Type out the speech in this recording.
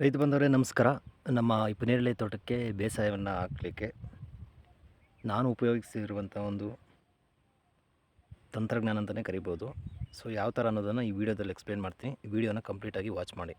ರೈತ ಬಂದವರೇ, ನಮಸ್ಕಾರ. ನಮ್ಮ ಈ ಪುನೇರಳೆ ತೋಟಕ್ಕೆ ಬೇಸಾಯವನ್ನು ಹಾಕಲಿಕ್ಕೆ ನಾನು ಉಪಯೋಗಿಸಿರುವಂಥ ಒಂದು ತಂತ್ರಜ್ಞಾನ ಅಂತಲೇ ಕರಿಬೋದು. ಸೊ ಯಾವ ಥರ ಅನ್ನೋದನ್ನು ಈ ವಿಡಿಯೋದಲ್ಲಿ ಎಕ್ಸ್ಪ್ಲೇನ್ ಮಾಡ್ತೀನಿ. ಈ ವಿಡಿಯೋನ ಕಂಪ್ಲೀಟಾಗಿ ವಾಚ್ ಮಾಡಿ.